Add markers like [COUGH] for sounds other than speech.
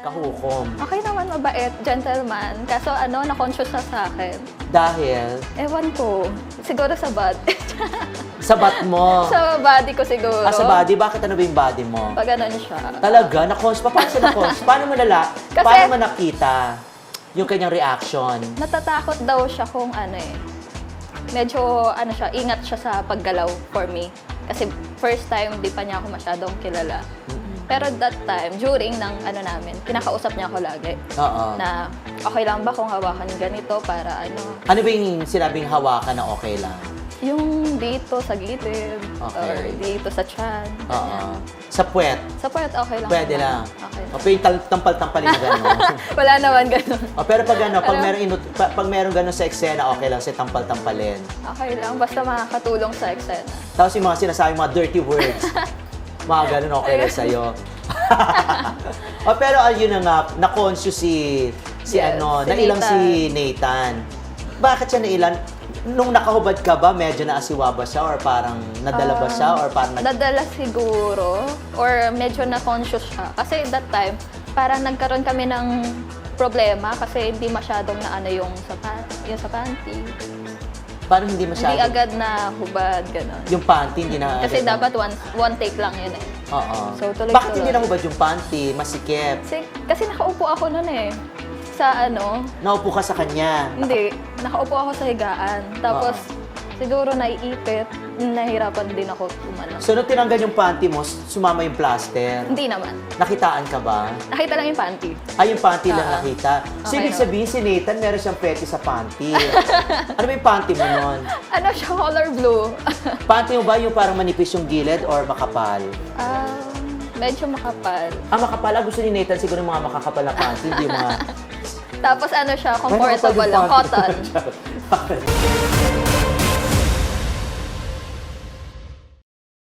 kahukom. Okay naman, mabait, gentleman. Kaso ano, na-conscious na sa akin. Dahil Ewan ko. Siguro sa body. [LAUGHS] sa bat mo. [LAUGHS] sa body ko siguro. Ah, sa body? Bakit ano ba yung body mo? Pag ganun siya. Talaga? Na-cons? Paano siya na-cons? [LAUGHS] Paano mo nala? Kasi- Paano mo nakita yung kanyang reaction? Natatakot daw siya kung ano eh. Medyo ano siya, ingat siya sa paggalaw for me. Kasi first time, di pa niya ako masyadong kilala. Pero that time, during ng ano namin, kinakausap niya ako lagi. Oo. Na okay lang ba kung hawakan ganito para ano, Ano ba yung sinabing hawakan na okay lang? yung dito sa gilid Okay. or dito sa chan. Oo. Sa puwet? Sa puwet, okay lang. Pwede lang. Okay. O, pero yung tal- tampal-tampalin na gano'n. [LAUGHS] Wala naman ganun. o, pero pag ano, pag Pero- meron, inut- pa- pag meron gano'n sa eksena, okay lang, si tampal-tampalin. Okay lang, basta makakatulong sa eksena. Tapos yung mga sinasabi, mga dirty words. [LAUGHS] mga ganun, okay lang sa'yo. [LAUGHS] o, pero ayun na nga, na-conscious si, si Yes, ano, si nailang Nathan. si Nathan. Bakit siya nailan? Nung nakahubad ka ba, medyo naasiwa ba siya? Or parang nadala ba siya? Or parang nag- Nadala siguro or medyo na-conscious siya. Kasi that time, parang nagkaroon kami ng problema kasi hindi masyadong na ano yung sa, pan- yung sa panty. Parang hindi masyado? Hindi agad na hubad, gano'n. Yung panty, hindi na... Kasi dapat one, one take lang yun eh. Oo. So, tuloy-tuloy. Bakit hindi nahubad yung panty? Masikip. Kasi, kasi nakaupo ako nun eh. Sa ano, Naupo ka sa kanya. hindi, nakaupo ako sa higaan. Tapos, siguro naiipit, nahirapan din ako umano. So, nung tinanggal yung panty mo, sumama yung plaster. Hindi naman. Nakitaan ka ba? Nakita lang yung panty. Ay, yung panty lang Ah, nakita. So, okay ibig naman. sabihin, si Nathan, meron siyang peti sa panty. [LAUGHS] ano ba yung panty mo nun? Ano siya, color blue. [LAUGHS] Panty mo ba yung parang manipis yung gilid or makapal? Ah, medyo makapal. Ah, makapal. Ah, gusto ni Nathan siguro yung mga makakapal na panty, hindi yung mga... [LAUGHS] Tapos ano siya, Ay, comfortable yung lang, panty. cotton.